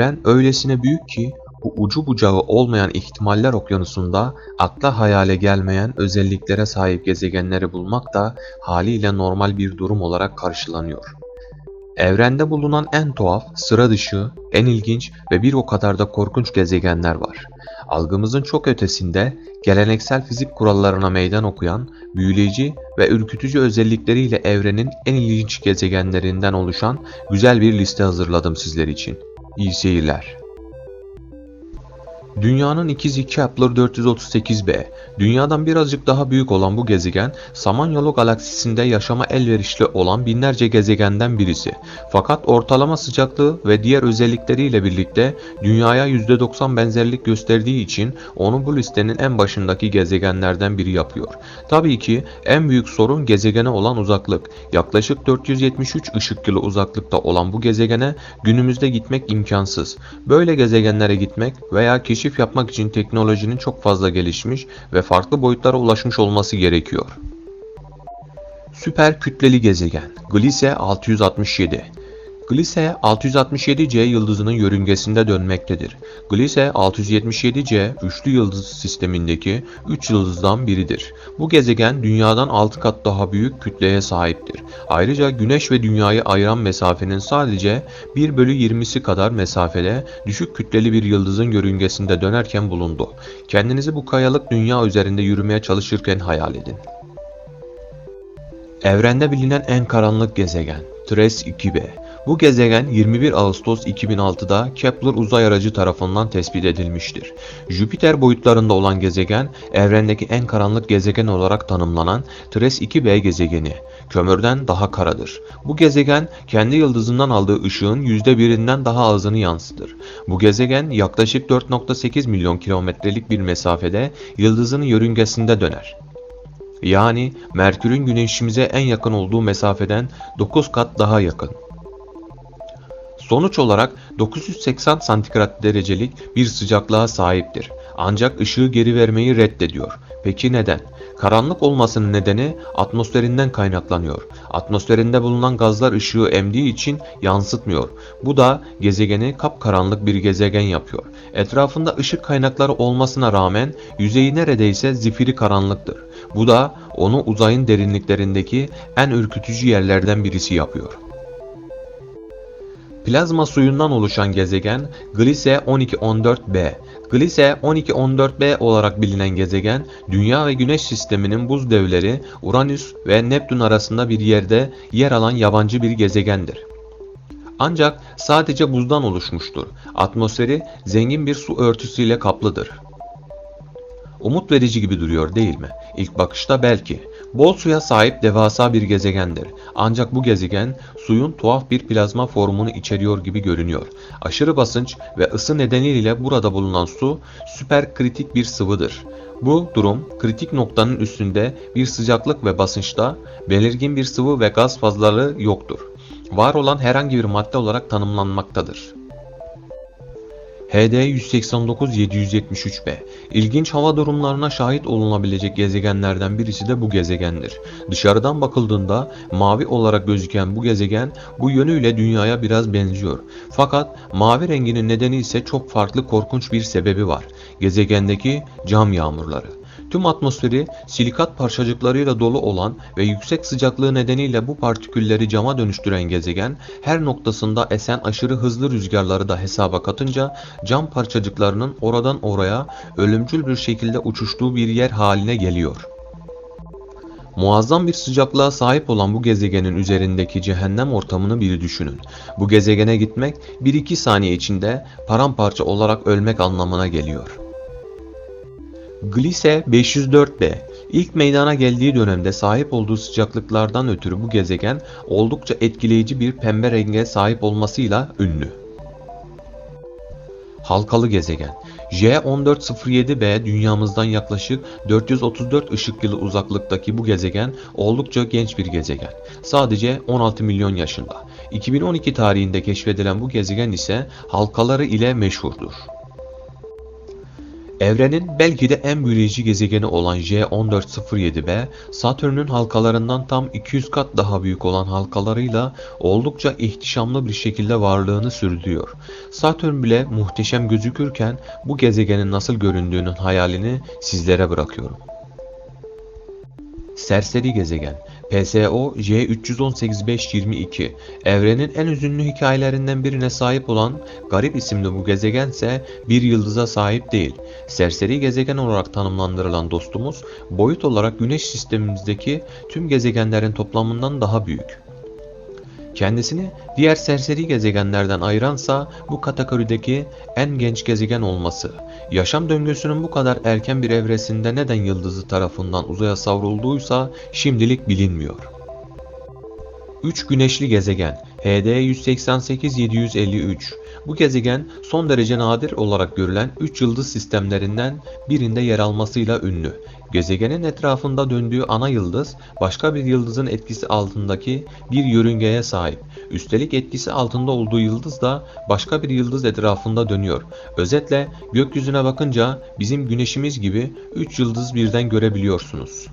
Evren öylesine büyük ki bu ucu bucağı olmayan ihtimaller okyanusunda akla hayale gelmeyen özelliklere sahip gezegenleri bulmak da haliyle normal bir durum olarak karşılanıyor. Evrende bulunan en tuhaf, sıra dışı, en ilginç ve bir o kadar da korkunç gezegenler var. Algımızın çok ötesinde geleneksel fizik kurallarına meydan okuyan, büyüleyici ve ürkütücü özellikleriyle evrenin en ilginç gezegenlerinden oluşan güzel bir liste hazırladım sizler için. İyi seyirler. Dünyanın ikizi Kepler 438b, dünyadan birazcık daha büyük olan bu gezegen, Samanyolu galaksisinde yaşama elverişli olan binlerce gezegenden birisi. Fakat ortalama sıcaklığı ve diğer özellikleriyle birlikte dünyaya %90 benzerlik gösterdiği için onu bu listenin en başındaki gezegenlerden biri yapıyor. Tabii ki en büyük sorun gezegene olan uzaklık. Yaklaşık 473 ışık yılı uzaklıkta olan bu gezegene günümüzde gitmek imkansız. Böyle gezegenlere gitmek veya keşif keşif yapmak için teknolojinin çok fazla gelişmiş ve farklı boyutlara ulaşmış olması gerekiyor. Süper kütleli gezegen Gliese 667 Gliese 667c yıldızının yörüngesinde dönmektedir. Gliese 677c üçlü yıldız sistemindeki 3 yıldızdan biridir. Bu gezegen dünyadan 6 kat daha büyük kütleye sahiptir. Ayrıca güneş ve dünyayı ayıran mesafenin sadece 1 bölü 20'si kadar mesafede düşük kütleli bir yıldızın yörüngesinde dönerken bulundu. Kendinizi bu kayalık dünya üzerinde yürümeye çalışırken hayal edin. Evrende bilinen en karanlık gezegen Tres 2b bu gezegen 21 Ağustos 2006'da Kepler uzay aracı tarafından tespit edilmiştir. Jüpiter boyutlarında olan gezegen, evrendeki en karanlık gezegen olarak tanımlanan Tres 2b gezegeni. Kömürden daha karadır. Bu gezegen kendi yıldızından aldığı ışığın %1'inden daha azını yansıtır. Bu gezegen yaklaşık 4.8 milyon kilometrelik bir mesafede yıldızının yörüngesinde döner. Yani Merkür'ün güneşimize en yakın olduğu mesafeden 9 kat daha yakın. Sonuç olarak 980 santigrat derecelik bir sıcaklığa sahiptir. Ancak ışığı geri vermeyi reddediyor. Peki neden? Karanlık olmasının nedeni atmosferinden kaynaklanıyor. Atmosferinde bulunan gazlar ışığı emdiği için yansıtmıyor. Bu da gezegeni kapkaranlık bir gezegen yapıyor. Etrafında ışık kaynakları olmasına rağmen yüzeyi neredeyse zifiri karanlıktır. Bu da onu uzayın derinliklerindeki en ürkütücü yerlerden birisi yapıyor. Plazma suyundan oluşan gezegen Gliese 1214b. Gliese 1214b olarak bilinen gezegen, Dünya ve Güneş sisteminin buz devleri Uranüs ve Neptün arasında bir yerde yer alan yabancı bir gezegendir. Ancak sadece buzdan oluşmuştur. Atmosferi zengin bir su örtüsüyle kaplıdır. Umut verici gibi duruyor değil mi? İlk bakışta belki. Bol suya sahip devasa bir gezegendir. Ancak bu gezegen suyun tuhaf bir plazma formunu içeriyor gibi görünüyor. Aşırı basınç ve ısı nedeniyle burada bulunan su süperkritik bir sıvıdır. Bu durum kritik noktanın üstünde bir sıcaklık ve basınçta belirgin bir sıvı ve gaz fazlalığı yoktur. Var olan herhangi bir madde olarak tanımlanmaktadır. HD 189 773b. İlginç hava durumlarına şahit olunabilecek gezegenlerden birisi de bu gezegendir. Dışarıdan bakıldığında mavi olarak gözüken bu gezegen bu yönüyle dünyaya biraz benziyor. Fakat mavi renginin nedeni ise çok farklı korkunç bir sebebi var. Gezegendeki cam yağmurları. Tüm atmosferi silikat parçacıklarıyla dolu olan ve yüksek sıcaklığı nedeniyle bu partikülleri cama dönüştüren gezegen her noktasında esen aşırı hızlı rüzgarları da hesaba katınca cam parçacıklarının oradan oraya ölümcül bir şekilde uçuştuğu bir yer haline geliyor. Muazzam bir sıcaklığa sahip olan bu gezegenin üzerindeki cehennem ortamını bir düşünün. Bu gezegene gitmek 1-2 saniye içinde paramparça olarak ölmek anlamına geliyor. Gliese 504b ilk meydana geldiği dönemde sahip olduğu sıcaklıklardan ötürü bu gezegen oldukça etkileyici bir pembe renge sahip olmasıyla ünlü. Halkalı gezegen J1407b dünyamızdan yaklaşık 434 ışık yılı uzaklıktaki bu gezegen oldukça genç bir gezegen. Sadece 16 milyon yaşında. 2012 tarihinde keşfedilen bu gezegen ise halkaları ile meşhurdur. Evrenin belki de en büyüleyici gezegeni olan J1407b, Satürn'ün halkalarından tam 200 kat daha büyük olan halkalarıyla oldukça ihtişamlı bir şekilde varlığını sürdürüyor. Satürn bile muhteşem gözükürken bu gezegenin nasıl göründüğünün hayalini sizlere bırakıyorum. Serseri gezegen PSO J318522 evrenin en üzünlü hikayelerinden birine sahip olan garip isimli bu gezegense bir yıldıza sahip değil. Serseri gezegen olarak tanımlandırılan dostumuz boyut olarak güneş sistemimizdeki tüm gezegenlerin toplamından daha büyük. Kendisini diğer serseri gezegenlerden ayıransa bu kategorideki en genç gezegen olması. Yaşam döngüsünün bu kadar erken bir evresinde neden yıldızı tarafından uzaya savrulduysa şimdilik bilinmiyor. 3 güneşli gezegen HD 188753 bu gezegen son derece nadir olarak görülen 3 yıldız sistemlerinden birinde yer almasıyla ünlü. Gezegenin etrafında döndüğü ana yıldız başka bir yıldızın etkisi altındaki bir yörüngeye sahip. Üstelik etkisi altında olduğu yıldız da başka bir yıldız etrafında dönüyor. Özetle gökyüzüne bakınca bizim güneşimiz gibi 3 yıldız birden görebiliyorsunuz.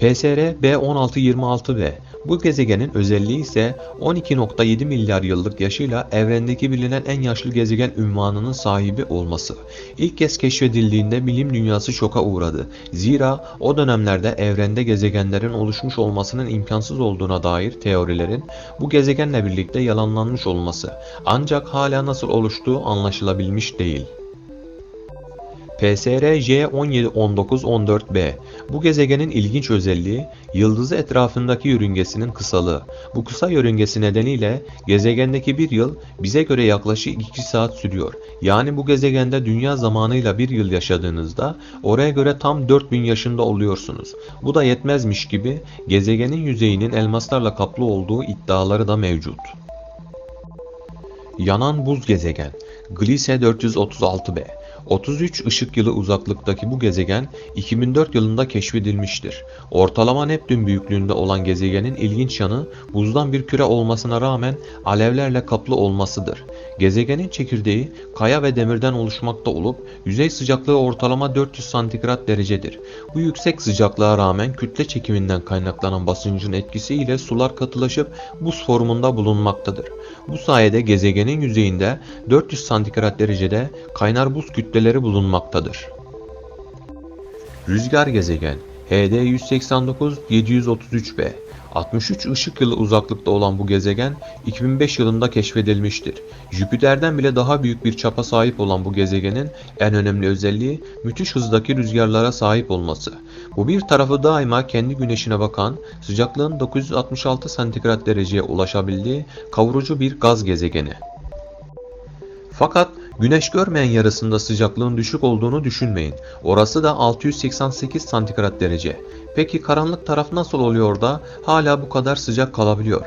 PSR B1626b bu gezegenin özelliği ise 12.7 milyar yıllık yaşıyla evrendeki bilinen en yaşlı gezegen ünvanının sahibi olması. İlk kez keşfedildiğinde bilim dünyası şoka uğradı. Zira o dönemlerde evrende gezegenlerin oluşmuş olmasının imkansız olduğuna dair teorilerin bu gezegenle birlikte yalanlanmış olması ancak hala nasıl oluştuğu anlaşılabilmiş değil. PSR J171914b Bu gezegenin ilginç özelliği yıldızı etrafındaki yörüngesinin kısalığı. Bu kısa yörüngesi nedeniyle gezegendeki bir yıl bize göre yaklaşık 2 saat sürüyor. Yani bu gezegende dünya zamanıyla bir yıl yaşadığınızda oraya göre tam 4000 yaşında oluyorsunuz. Bu da yetmezmiş gibi gezegenin yüzeyinin elmaslarla kaplı olduğu iddiaları da mevcut. Yanan buz gezegen Gliese 436b 33 ışık yılı uzaklıktaki bu gezegen 2004 yılında keşfedilmiştir. Ortalama Neptün büyüklüğünde olan gezegenin ilginç yanı buzdan bir küre olmasına rağmen alevlerle kaplı olmasıdır. Gezegenin çekirdeği kaya ve demirden oluşmakta olup yüzey sıcaklığı ortalama 400 santigrat derecedir. Bu yüksek sıcaklığa rağmen kütle çekiminden kaynaklanan basıncın etkisiyle sular katılaşıp buz formunda bulunmaktadır. Bu sayede gezegenin yüzeyinde 400 santigrat derecede kaynar buz kütleleri bulunmaktadır. Rüzgar gezegen HD 189 733b 63 ışık yılı uzaklıkta olan bu gezegen 2005 yılında keşfedilmiştir. Jüpiter'den bile daha büyük bir çapa sahip olan bu gezegenin en önemli özelliği müthiş hızdaki rüzgarlara sahip olması. Bu bir tarafı daima kendi güneşine bakan, sıcaklığın 966 santigrat dereceye ulaşabildiği kavurucu bir gaz gezegeni. Fakat güneş görmeyen yarısında sıcaklığın düşük olduğunu düşünmeyin. Orası da 688 santigrat derece. Peki karanlık taraf nasıl oluyor da hala bu kadar sıcak kalabiliyor?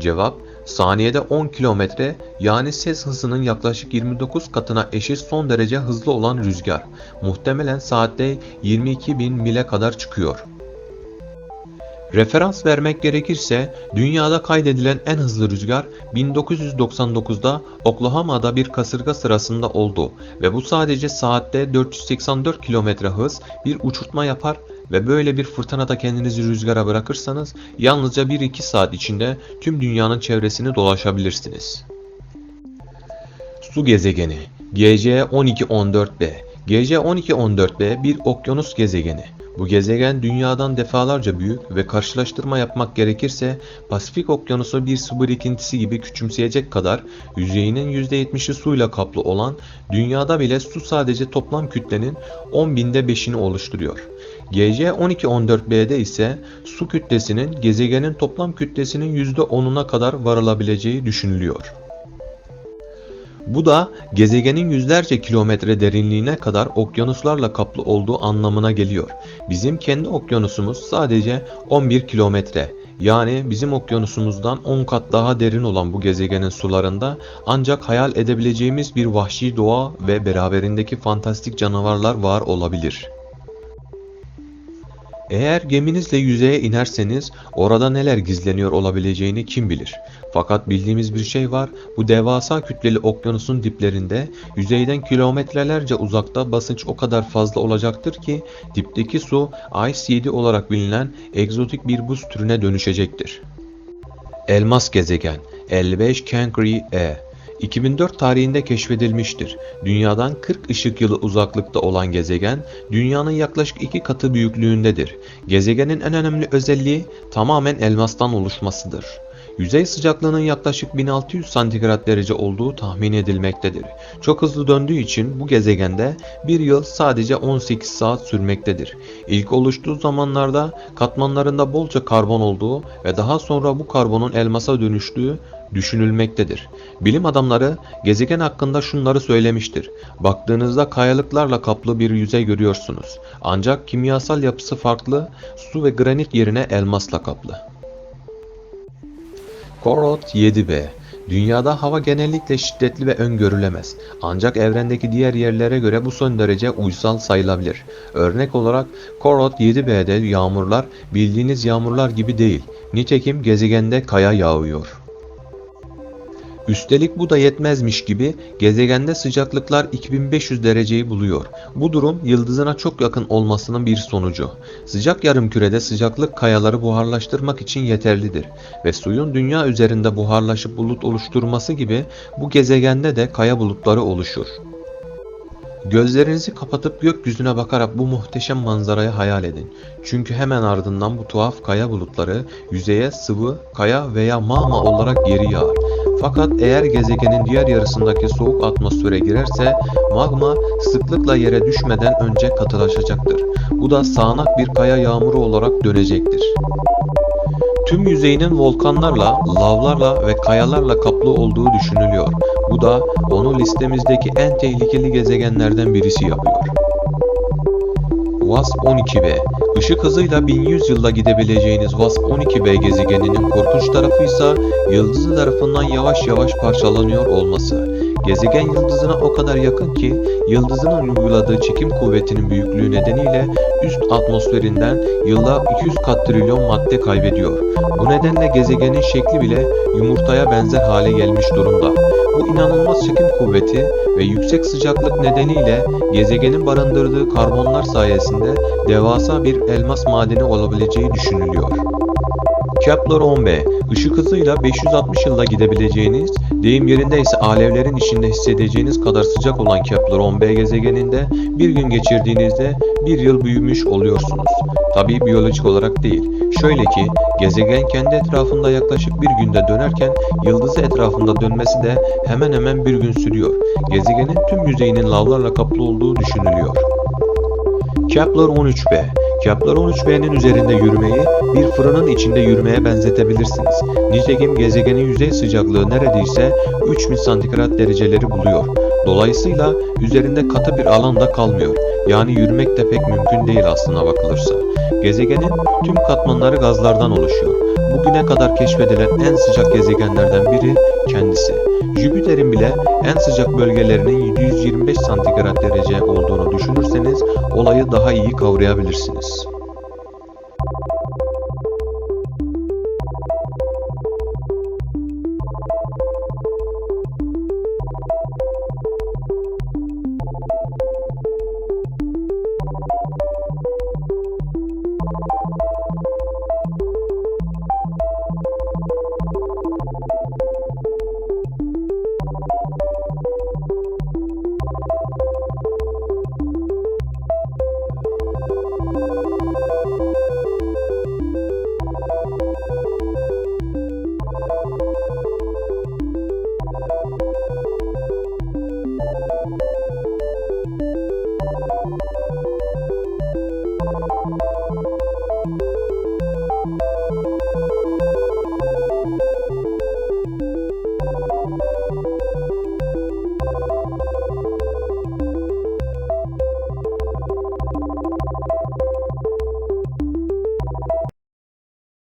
Cevap saniyede 10 kilometre yani ses hızının yaklaşık 29 katına eşit son derece hızlı olan rüzgar. Muhtemelen saatte 22.000 mile kadar çıkıyor. Referans vermek gerekirse dünyada kaydedilen en hızlı rüzgar 1999'da Oklahoma'da bir kasırga sırasında oldu ve bu sadece saatte 484 km hız bir uçurtma yapar ve böyle bir fırtınada kendinizi rüzgara bırakırsanız yalnızca 1-2 saat içinde tüm dünyanın çevresini dolaşabilirsiniz. Su gezegeni GC1214b GC1214b bir okyanus gezegeni. Bu gezegen dünyadan defalarca büyük ve karşılaştırma yapmak gerekirse Pasifik Okyanusu bir su birikintisi gibi küçümseyecek kadar yüzeyinin %70'i suyla kaplı olan dünyada bile su sadece toplam kütlenin 10 binde 5'ini oluşturuyor. GC1214b'de ise su kütlesinin gezegenin toplam kütlesinin %10'una kadar varılabileceği düşünülüyor. Bu da gezegenin yüzlerce kilometre derinliğine kadar okyanuslarla kaplı olduğu anlamına geliyor. Bizim kendi okyanusumuz sadece 11 kilometre. Yani bizim okyanusumuzdan 10 kat daha derin olan bu gezegenin sularında ancak hayal edebileceğimiz bir vahşi doğa ve beraberindeki fantastik canavarlar var olabilir. Eğer geminizle yüzeye inerseniz orada neler gizleniyor olabileceğini kim bilir. Fakat bildiğimiz bir şey var. Bu devasa kütleli okyanusun diplerinde yüzeyden kilometrelerce uzakta basınç o kadar fazla olacaktır ki dipteki su Ice 7 olarak bilinen egzotik bir buz türüne dönüşecektir. Elmas gezegen 55 Cancri E 2004 tarihinde keşfedilmiştir. Dünyadan 40 ışık yılı uzaklıkta olan gezegen, dünyanın yaklaşık iki katı büyüklüğündedir. Gezegenin en önemli özelliği tamamen elmastan oluşmasıdır. Yüzey sıcaklığının yaklaşık 1600 santigrat derece olduğu tahmin edilmektedir. Çok hızlı döndüğü için bu gezegende bir yıl sadece 18 saat sürmektedir. İlk oluştuğu zamanlarda katmanlarında bolca karbon olduğu ve daha sonra bu karbonun elmasa dönüştüğü düşünülmektedir. Bilim adamları gezegen hakkında şunları söylemiştir. Baktığınızda kayalıklarla kaplı bir yüzey görüyorsunuz. Ancak kimyasal yapısı farklı, su ve granit yerine elmasla kaplı. Korot 7b Dünyada hava genellikle şiddetli ve öngörülemez. Ancak evrendeki diğer yerlere göre bu son derece uysal sayılabilir. Örnek olarak Korot 7b'de yağmurlar bildiğiniz yağmurlar gibi değil. Nitekim gezegende kaya yağıyor. Üstelik bu da yetmezmiş gibi gezegende sıcaklıklar 2500 dereceyi buluyor. Bu durum yıldızına çok yakın olmasının bir sonucu. Sıcak yarımkürede sıcaklık kayaları buharlaştırmak için yeterlidir ve suyun dünya üzerinde buharlaşıp bulut oluşturması gibi bu gezegende de kaya bulutları oluşur. Gözlerinizi kapatıp gökyüzüne bakarak bu muhteşem manzarayı hayal edin. Çünkü hemen ardından bu tuhaf kaya bulutları yüzeye sıvı, kaya veya mağma olarak geri yağar. Fakat eğer gezegenin diğer yarısındaki soğuk atmosfere girerse magma sıklıkla yere düşmeden önce katılaşacaktır. Bu da sağanak bir kaya yağmuru olarak dönecektir. Tüm yüzeyinin volkanlarla, lavlarla ve kayalarla kaplı olduğu düşünülüyor. Bu da onu listemizdeki en tehlikeli gezegenlerden birisi yapıyor. WASP-12b Işık hızıyla 1100 yılda gidebileceğiniz WASP-12b gezegeninin korkunç tarafı ise yıldızı tarafından yavaş yavaş parçalanıyor olması. Gezegen yıldızına o kadar yakın ki yıldızının uyguladığı çekim kuvvetinin büyüklüğü nedeniyle üst atmosferinden yılda 200 kat trilyon madde kaybediyor. Bu nedenle gezegenin şekli bile yumurtaya benzer hale gelmiş durumda. Bu inanılmaz çekim kuvveti ve yüksek sıcaklık nedeniyle gezegenin barındırdığı karbonlar sayesinde devasa bir elmas madeni olabileceği düşünülüyor. Kepler-10b, ışık hızıyla 560 yılda gidebileceğiniz, deyim yerinde ise alevlerin içinde hissedeceğiniz kadar sıcak olan Kepler-10b gezegeninde bir gün geçirdiğinizde bir yıl büyümüş oluyorsunuz. Tabi biyolojik olarak değil. Şöyle ki, gezegen kendi etrafında yaklaşık bir günde dönerken yıldızı etrafında dönmesi de hemen hemen bir gün sürüyor. Gezegenin tüm yüzeyinin lavlarla kaplı olduğu düşünülüyor. Kepler-13b Kepler-13b'nin üzerinde yürümeyi bir fırının içinde yürümeye benzetebilirsiniz. Nitekim gezegenin yüzey sıcaklığı neredeyse 3000 santigrat dereceleri buluyor. Dolayısıyla üzerinde katı bir alanda kalmıyor. Yani yürümek de pek mümkün değil aslına bakılırsa. Gezegenin tüm katmanları gazlardan oluşuyor. Bugüne kadar keşfedilen en sıcak gezegenlerden biri kendisi. Jüpiter'in bile en sıcak bölgelerinin 725 santigrat derece olduğunu düşünürseniz olayı daha iyi kavrayabilirsiniz.